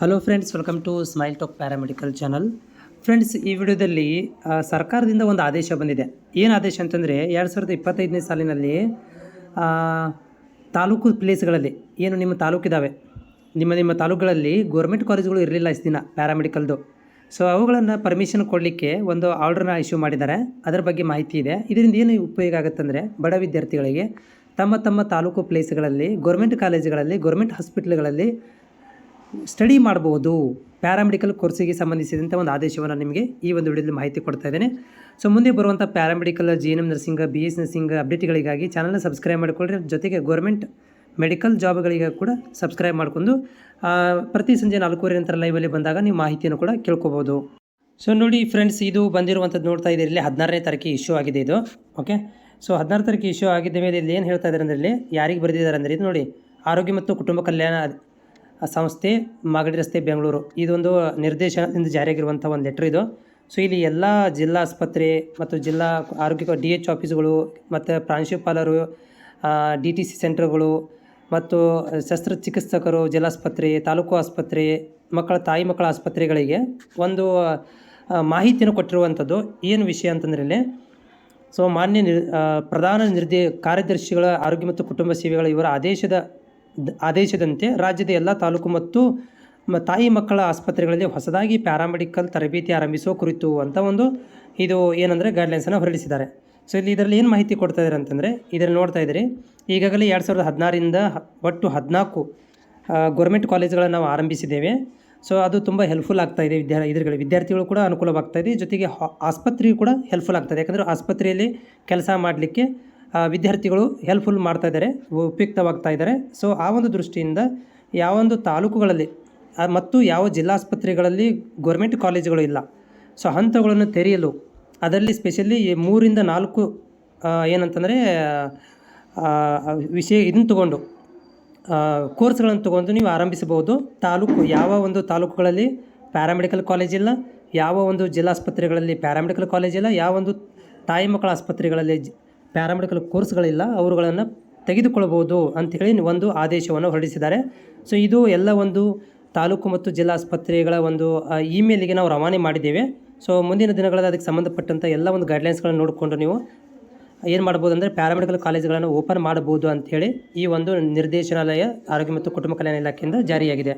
Hello friends welcome to smile talk paramedical channel friends ಈ ವಿಡಿಯೋದಲ್ಲಿ ಸರ್ಕಾರದಿಂದ ಒಂದು ಆದೇಶ ಬಂದಿದೆ. ಏನು ಆದೇಶ ಅಂತಂದರೆ, ಎರಡು ಸಾವಿರದ ಇಪ್ಪತ್ತೈದನೇ ಸಾಲಿನಲ್ಲಿ ತಾಲೂಕು ಪ್ಲೇಸ್ಗಳಲ್ಲಿ, ಏನು ನಿಮ್ಮ ತಾಲೂಕಿದ್ದಾವೆ ನಿಮ್ಮ ನಿಮ್ಮ ತಾಲೂಕುಗಳಲ್ಲಿ ಗೌರ್ಮೆಂಟ್ ಕಾಲೇಜುಗಳು ಇರಲಿಲ್ಲ ಇಷ್ಟು ದಿನ ಪ್ಯಾರಾಮೆಡಿಕಲ್ದು ಸೊ ಅವುಗಳನ್ನು ಪರ್ಮಿಷನ್ ಕೊಡಲಿಕ್ಕೆ ಒಂದು ಆರ್ಡ್ರನ್ನ ಇಶ್ಯೂ ಮಾಡಿದ್ದಾರೆ. ಅದರ ಬಗ್ಗೆ ಮಾಹಿತಿ ಇದೆ. ಇದರಿಂದ ಏನು ಉಪಯೋಗ ಆಗುತ್ತಂದರೆ ಬಡ ವಿದ್ಯಾರ್ಥಿಗಳಿಗೆ ತಮ್ಮ ತಮ್ಮ ತಾಲೂಕು ಪ್ಲೇಸ್ಗಳಲ್ಲಿ ಗೌರ್ಮೆಂಟ್ ಕಾಲೇಜುಗಳಲ್ಲಿ ಗೌರ್ಮೆಂಟ್ ಹಾಸ್ಪಿಟ್ಲ್ಗಳಲ್ಲಿ ಸ್ಟಡಿ ಮಾಡ್ಬೋದು ಪ್ಯಾರಾಮೆಡಿಕಲ್ ಕೋರ್ಸಿಗೆ ಸಂಬಂಧಿಸಿದಂಥ ಒಂದು ಆದೇಶವನ್ನು ನಿಮಗೆ ಈ ಒಂದು ವಿಡಿಯೋದಲ್ಲಿ ಮಾಹಿತಿ ಕೊಡ್ತಾ ಇದ್ದೇನೆ. ಸೊ ಮುಂದೆ ಬರುವಂಥ paramedical G N M nursing B S nursing ಅಪ್ಡೇಟ್ಗಳಿಗಾಗಿ ಚಾನಲ್ನ ಸಬ್ಸ್ಕ್ರೈಬ್ ಮಾಡಿಕೊಳ್ಳ್ರಿ ಜೊತೆಗೆ ಗೌರ್ಮೆಂಟ್ ಮೆಡಿಕಲ್ ಜಾಬ್ಗಳಿಗೆ ಕೂಡ ಸಬ್ಸ್ಕ್ರೈಬ್ ಮಾಡಿಕೊಂಡು ಪ್ರತಿ ಸಂಜೆ ನಾಲ್ಕೂವರೆ ನಂತರ ಲೈವಲ್ಲಿ ಬಂದಾಗ ನೀವು ಮಾಹಿತಿಯನ್ನು ಕೂಡ ಕೇಳ್ಕೊಬೋದು. ಸೊ ನೋಡಿ ಫ್ರೆಂಡ್ಸ್ ಇದು ಬಂದಿರುವಂಥದ್ದು ನೋಡ್ತಾ ಇದ್ದೀರಿ. ಇಲ್ಲಿ ಹದಿನಾರನೇ ತಾರೀಕು ಇಶ್ಯೂ ಆಗಿದೆ ಇದು. ಓಕೆ ಸೊ ಹದಿನಾರು ತಾರೀಕು ಇಶ್ಯೂ ಆಗಿದ್ದ ಮೇಲೆ ಇಲ್ಲಿ ಏನು ಹೇಳ್ತಾ ಇದ್ದಾರೆ ಅಂದರೆ ಇಲ್ಲಿ ಯಾರಿಗೆ ಬರೆದಿದ್ದಾರೆ ಅಂದರೆ ಇದು ನೋಡಿ. ಆರೋಗ್ಯ ಮತ್ತು ಕುಟುಂಬ ಕಲ್ಯಾಣ ಸಂಸ್ಥೆ ಮಾಗಡಿ ರಸ್ತೆ ಬೆಂಗಳೂರು. ಇದೊಂದು ನಿರ್ದೇಶನದಿಂದ ಜಾರಿಯಾಗಿರುವಂಥ ಒಂದು ಲೆಟ್ರ್ ಇದು. ಸೊ ಇಲ್ಲಿ ಎಲ್ಲ ಜಿಲ್ಲಾ ಆಸ್ಪತ್ರೆ ಮತ್ತು ಜಿಲ್ಲಾ ಆರೋಗ್ಯ ಡಿ ಎಚ್ ಆಫೀಸ್ಗಳು ಮತ್ತು ಪ್ರಾಂಶುಪಾಲರು ಡಿ ಟಿ ಸಿ ಸೆಂಟರ್ಗಳು ಮತ್ತು ಶಸ್ತ್ರಚಿಕಿತ್ಸಕರು, ಜಿಲ್ಲಾಸ್ಪತ್ರೆ, ತಾಲೂಕು ಆಸ್ಪತ್ರೆ, ಮಕ್ಕಳ, ತಾಯಿ ಮಕ್ಕಳ ಆಸ್ಪತ್ರೆಗಳಿಗೆ ಒಂದು ಮಾಹಿತಿಯನ್ನು ಕೊಟ್ಟಿರುವಂಥದ್ದು. ಏನು ವಿಷಯ ಅಂತಂದ್ರೆ ಇಲ್ಲಿ, ಸೊ ಮಾನ್ಯ ನಿರ್ ಪ್ರಧಾನ ನಿರ್ದೇ, ಕಾರ್ಯದರ್ಶಿಗಳ ಆರೋಗ್ಯ ಮತ್ತು ಕುಟುಂಬ ಸೇವೆಗಳ ಇವರ ಆದೇಶದ ಆದೇಶದಂತೆ ರಾಜ್ಯದ ಎಲ್ಲ ತಾಲೂಕು ಮತ್ತು ತಾಯಿ ಮಕ್ಕಳ ಆಸ್ಪತ್ರೆಗಳಲ್ಲಿ ಹೊಸದಾಗಿ ಪ್ಯಾರಾಮೆಡಿಕಲ್ ತರಬೇತಿ ಆರಂಭಿಸುವ ಕುರಿತು ಅಂತ ಒಂದು ಇದು ಏನಂದರೆ ಗೈಡ್ಲೈನ್ಸನ್ನು ಹೊರಡಿಸಿದ್ದಾರೆ. ಸೊ ಇಲ್ಲಿ ಇದರಲ್ಲಿ ಏನು ಮಾಹಿತಿ ಕೊಡ್ತಾ ಇದ್ದಾರೆ ಅಂತಂದರೆ, ಇದರಲ್ಲಿ ನೋಡ್ತಾ ಇದ್ದೀರಿ, ಈಗಾಗಲೇ ಎರಡು ಸಾವಿರದ ಹದಿನಾರರಿಂದ ಹ- ಒಟ್ಟು ಹದಿನಾಲ್ಕು ಗೌರ್ಮೆಂಟ್ ಕಾಲೇಜ್ಗಳನ್ನು ನಾವು ಆರಂಭಿಸಿದ್ದೇವೆ. ಸೊ ಅದು ತುಂಬ ಹೆಲ್ಪ್ಫುಲ್ ಆಗ್ತಾ ಇದೆ ವಿದ್ಯಾ ಇದ್ರಗಳು ವಿದ್ಯಾರ್ಥಿಗಳು ಕೂಡ ಅನುಕೂಲವಾಗ್ತಾ ಇದೆ. ಜೊತೆಗೆ ಆಸ್ಪತ್ರೆಯು ಕೂಡ ಹೆಲ್ಪ್ಫುಲ್ ಆಗ್ತದೆ ಯಾಕಂದರೆ ಆಸ್ಪತ್ರೆಯಲ್ಲಿ ಕೆಲಸ ಮಾಡಲಿಕ್ಕೆ ವಿದ್ಯಾರ್ಥಿಗಳು ಹೆಲ್ಪ್ಫುಲ್ ಮಾಡ್ತಾ ಇದ್ದಾರೆ, ಉಪಯುಕ್ತವಾಗ್ತಾ ಇದ್ದಾರೆ. ಸೊ ಆ ಒಂದು ದೃಷ್ಟಿಯಿಂದ ಯಾವೊಂದು ತಾಲೂಕುಗಳಲ್ಲಿ ಮತ್ತು ಯಾವ ಜಿಲ್ಲಾಸ್ಪತ್ರೆಗಳಲ್ಲಿ ಗೌರ್ಮೆಂಟ್ ಕಾಲೇಜುಗಳು ಇಲ್ಲ. ಸೊ ಹಂತಗಳನ್ನು ತೆರೆಯಲು ಅದರಲ್ಲಿ ಸ್ಪೆಷಲಿ ಮೂರಿಂದ ನಾಲ್ಕು ಏನಂತಂದರೆ ವಿಷಯ ಇದನ್ನು ತಗೊಂಡು ಕೋರ್ಸ್ಗಳನ್ನು ತಗೊಂಡು ನೀವು ಆರಂಭಿಸಬಹುದು. ತಾಲೂಕು, ಯಾವ ಒಂದು ತಾಲೂಕುಗಳಲ್ಲಿ ಪ್ಯಾರಾಮೆಡಿಕಲ್ ಕಾಲೇಜ್ ಇಲ್ಲ, ಯಾವ ಒಂದು ಜಿಲ್ಲಾಸ್ಪತ್ರೆಗಳಲ್ಲಿ ಪ್ಯಾರಾಮೆಡಿಕಲ್ ಕಾಲೇಜ್ ಇಲ್ಲ, ಯಾವ ಒಂದು ತಾಯಿ ಮಕ್ಕಳ ಆಸ್ಪತ್ರೆಗಳಲ್ಲಿ ಪ್ಯಾರಾಮೆಡಿಕಲ್ ಕೋರ್ಸ್ಗಳಿಲ್ಲ ಅವರುಗಳನ್ನು ತೆಗೆದುಕೊಳ್ಳಬಹುದು ಅಂಥೇಳಿ ಒಂದು ಆದೇಶವನ್ನು ಹೊರಡಿಸಿದ್ದಾರೆ. ಸೊ ಇದು ಎಲ್ಲ ಒಂದು ತಾಲೂಕು ಮತ್ತು ಜಿಲ್ಲಾ ಆಸ್ಪತ್ರೆಗಳ ಒಂದು ಇಮೇಲಿಗೆ ನಾವು ರವಾನೆ ಮಾಡಿದ್ದೇವೆ. ಸೊ ಮುಂದಿನ ದಿನಗಳಲ್ಲಿ ಅದಕ್ಕೆ ಸಂಬಂಧಪಟ್ಟಂಥ ಎಲ್ಲ ಒಂದು ಗೈಡ್ಲೈನ್ಸ್ಗಳನ್ನು ನೋಡಿಕೊಂಡು ನೀವು ಏನು ಮಾಡ್ಬೋದು ಅಂದರೆ ಪ್ಯಾರಾಮೆಡಿಕಲ್ ಕಾಲೇಜುಗಳನ್ನು ಓಪನ್ ಮಾಡಬಹುದು ಅಂಥೇಳಿ ಈ ಒಂದು ನಿರ್ದೇಶನಾಲಯ ಆರೋಗ್ಯ ಮತ್ತು ಕುಟುಂಬ ಕಲ್ಯಾಣ ಇಲಾಖೆಯಿಂದ ಜಾರಿಯಾಗಿದೆ.